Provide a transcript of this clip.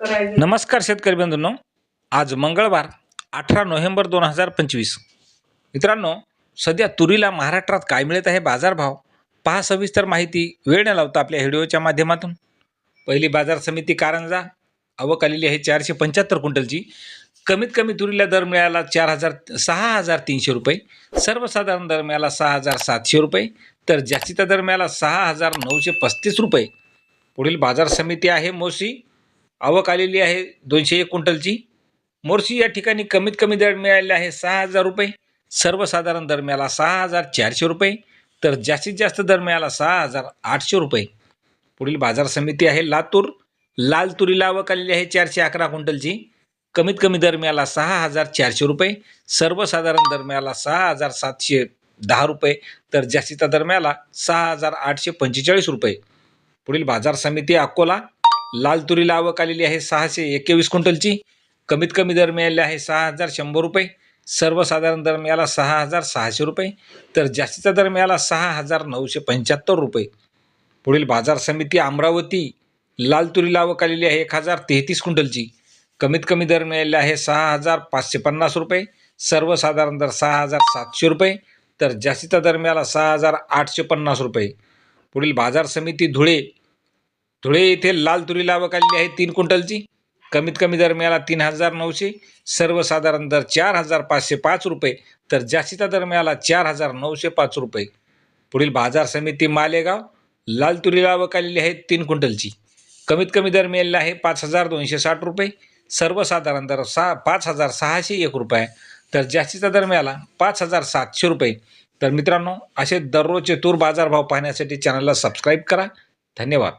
नमस्कार शेतकरी बंधूंनो. आज मंगळवार अठरा नोव्हेंबर दोन हजार पंचवीस. मित्रांनो सध्या तुरीला महाराष्ट्रात काय मिळत आहे बाजारभाव? पहा सविस्तर माहिती वेळ न लावता आपल्या व्हिडिओच्या माध्यमातून. पहिली बाजार समिती कारंजा. आवक आलेली आहे चारशे पंच्याहत्तर क्विंटलची. कमीत कमी तुरीला दर मिळाला चार हजार सहा हजार तीनशे रुपये. सर्वसाधारण दर मिळाला सहा हजार सातशे रुपये. तर जास्तीचा दर मिळाला सहा हजार नऊशे पस्तीस रुपये. पुढील बाजार समिती आहे मोशी आवक आलेली आहे दोनशे एक क्विंटलची. मोर्शी या ठिकाणी कमीत कमी दर मिळालेले आहे सहा हजार रुपये. सर्वसाधारण दर मिळाला सहा हजार चारशे रुपये. तर जास्तीत जास्त दर मिळाला सहा हजार आठशे रुपये. पुढील बाजार समिती आहे लातूर. लाल तुरीला आवक आलेली आहे चारशे अकरा क्विंटलची. कमीत कमी दर मिळाला सहा हजार चारशे रुपये. सर्वसाधारण दर मिळाला सहा हजार सातशे दहा रुपये. तर जास्तीचा दर मिळाला सहा हजार आठशे पंचेचाळीस रुपये. पुढील बाजार समिती अकोला. लाल तुरीला आवक आलेली आहे सहाशे एकवीस क्विंटलची. कमीत कमी दर मिळाले आहे सहा हजार शंभर रुपये. सर्वसाधारण दर मिळाला सहा हजार सहाशे रुपये. तर जास्तीचा दर मिळाला सहा हजार नऊशे पंच्याहत्तर रुपये. पुढील बाजार समिती अमरावती लाल तुरीला आवक आलेली आहे एक हजार तेहतीस क्विंटलची. कमीत कमी दर मिळाले आहे सहा हजार पाचशे पन्नास रुपये. सर्वसाधारण दर सहा हजार सातशे रुपये. तर जास्तीचा दर मिळाला सहा हजार आठशे पन्नास रुपये. पुढील बाजार समिती धुळे धुळे येथे लाल तुरी आवक आहे तीन क्विंटलची. कमीत कमी दर मिळाला तीन हजार नऊशे सर्वसाधारण दर चार हजार पाचशे पाच रुपये तर जास्तीचा दर मिळाला चार हजार नऊशे पाच रुपये. पुढील बाजार समिती मालेगाव लाल तुरी आवक आहे तीन क्विंटलची. कमीत कमी दर मिळालेला आहे पाच हजार दोनशे साठ रुपये सर्वसाधारण दर सहा पाच हजार सहाशे एक रुपये तर जास्तीचा दर मिळाला पाच हजार सातशे रुपये. तर मित्रांनो असे दररोजचे तूर बाजारभाव पाहण्यासाठी चॅनलला सबस्क्राईब करा. धन्यवाद.